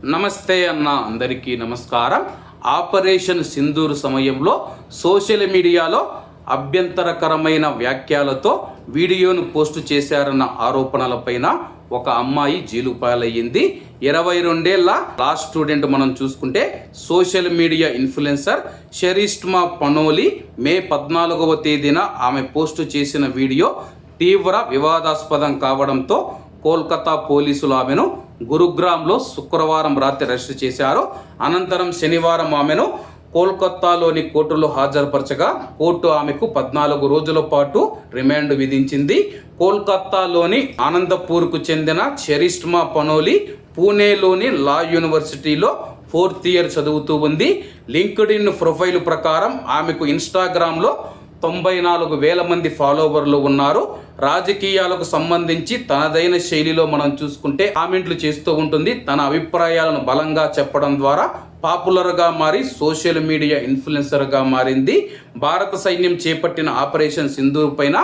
నమస్తే అన్న అందరికీ నమస్కారం. ఆపరేషన్ సింధూర్ సమయంలో సోషల్ మీడియాలో అభ్యంతరకరమైన వ్యాఖ్యలతో వీడియోను పోస్ట్ చేశారన్న ఆరోపణలపైన ఒక అమ్మాయి జైలు పాలయ్యింది. ఇరవై రెండేళ్ళ లా స్టూడెంట్ మనం చూసుకుంటే social media influencer Sharmishta Panoli May పద్నాలుగవ తేదీన ఆమె పోస్టు చేసిన వీడియో తీవ్ర వివాదాస్పదం కావడంతో కోల్కతా పోలీసులు ఆమెను గురుగ్రామ్లో శుక్రవారం రాత్రి అరెస్టు చేశారు. అనంతరం శనివారం ఆమెను కోల్కత్తాలోని కోర్టులో హాజరుపరచగా కోర్టు ఆమెకు పద్నాలుగు రోజుల పాటు రిమాండ్ విధించింది. కోల్కత్తాలోని ఆనందపూర్కు చెందిన చెరిస్ట్మా పనోలి పూణేలోని లా యూనివర్సిటీలో ఫోర్త్ ఇయర్ చదువుతూ ఉంది. లింక్డ్ ఇన్ ప్రొఫైల్ ప్రకారం ఆమెకు ఇన్స్టాగ్రామ్లో తొంభై నాలుగు వేల మంది ఫాలోవర్లు ఉన్నారు. రాజకీయాలకు సంబంధించి తనదైన శైలిలో మనం చూసుకుంటే కామెంట్లు చేస్తూ ఉంటుంది. తన అభిప్రాయాలను బలంగా చెప్పడం ద్వారా పాపులర్గా మారి సోషల్ మీడియా ఇన్ఫ్లుయెన్సర్గా మారింది. భారత సైన్యం చేపట్టిన ఆపరేషన్ సింధూర్ పైన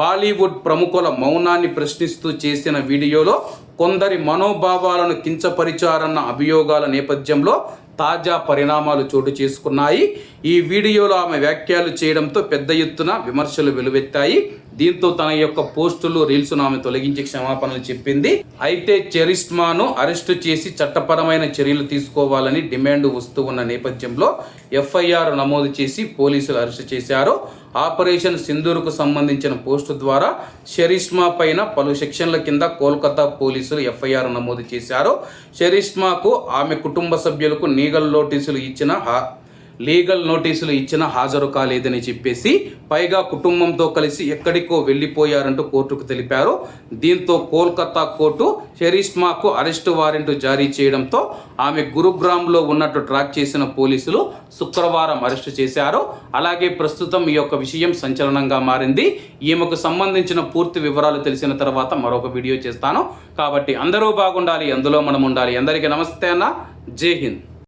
బాలీవుడ్ ప్రముఖుల మౌనాన్ని ప్రశ్నిస్తూ చేసిన వీడియోలో కొందరి మనోభావాలను కించపరిచారన్న అభియోగాల నేపథ్యంలో తాజా పరిణామాలు చోటు చేసుకున్నాయి. ఈ వీడియోలో ఆమె వ్యాఖ్యలు చేయడంతో పెద్ద ఎత్తున విమర్శలు వెలువెత్తాయి. దీంతో తన యొక్క పోస్టులు రీల్స్ను ఆమె తొలగించి క్షమాపణలు చెప్పింది. అయితే చెరిస్మాను అరెస్టు చేసి చట్టపరమైన చర్యలు తీసుకోవాలని డిమాండ్ వస్తూ ఉన్న నేపథ్యంలో ఎఫ్ఐఆర్ నమోదు చేసి పోలీసులు అరెస్టు చేశారు. ఆపరేషన్ సింధూర్కు సంబంధించిన పోస్టు ద్వారా షరీష్మా పైన పలు సెక్షన్ల కింద కోల్కతా పోలీసులు ఎఫ్ఐఆర్ నమోదు చేశారు. షరీష్మాకు ఆమె కుటుంబ సభ్యులకు నీగల్ నోటీసులు ఇచ్చిన లీగల్ నోటీసులు ఇచ్చినా హాజరు కాలేదని చెప్పేసి పైగా కుటుంబంతో కలిసి ఎక్కడికో వెళ్ళిపోయారంటూ కోర్టుకు తెలిపారు. దీంతో కోల్కతా కోర్టు షెరీష్మాకు అరెస్టు వారెంట్ జారీ చేయడంతో ఆమె గురుగ్రామ్లో ఉన్నట్టు ట్రాక్ చేసిన పోలీసులు శుక్రవారం అరెస్టు చేశారు. అలాగే ప్రస్తుతం ఈ యొక్క విషయం సంచలనంగా మారింది. ఈమెకు సంబంధించిన పూర్తి వివరాలు తెలిసిన తర్వాత మరొక వీడియో చేస్తాను. కాబట్టి అందరూ బాగుండాలి అందులో మనం ఉండాలి. అందరికీ నమస్తే అన్న. జై హింద్.